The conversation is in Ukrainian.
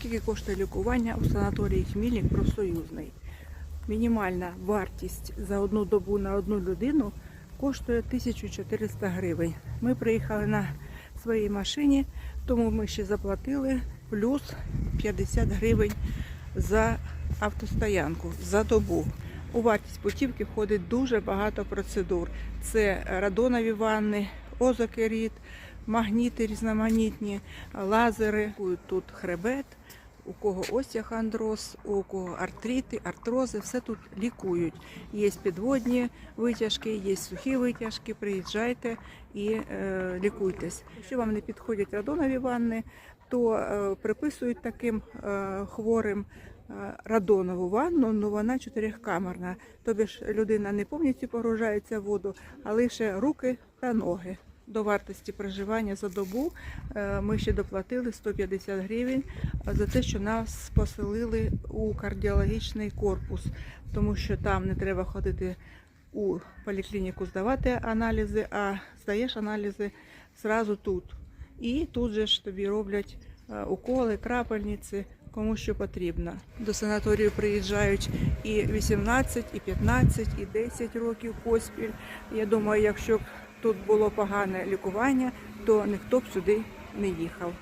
Скільки коштує лікування у санаторії Хмільник профсоюзний? Мінімальна вартість за одну добу на одну людину коштує 1400 гривень. Ми приїхали на своїй машині, тому ми ще заплатили плюс 50 гривень за автостоянку за добу. У вартість путівки входить дуже багато процедур. Це радонові ванни, озокеріт, магніти різноманітні, лазери. Тут хребет, у кого остеохондроз, у кого артрити, артрози, все тут лікують. Є підводні витяжки, є сухі витяжки. Приїжджайте і е, лікуйтесь. Якщо вам не підходять радонові ванни, то е, приписують таким е, хворим е, радонову ванну, але вона чотирикамерна. Тобі ж людина не повністю погружається в воду, а лише руки та ноги. До вартості проживання за добу е, ми ще доплатили 150 гривень за те, що нас поселили у кардіологічний корпус, тому що там не треба ходити у поліклініку здавати аналізи, а здаєш аналізи зразу тут. І тут же ж тобі роблять е, уколи, крапельниці, кому що потрібно. До санаторію приїжджають і 18, і 15, і 10 років поспіль. Я думаю, якщо тут було погане лікування, то ніхто б сюди не їхав.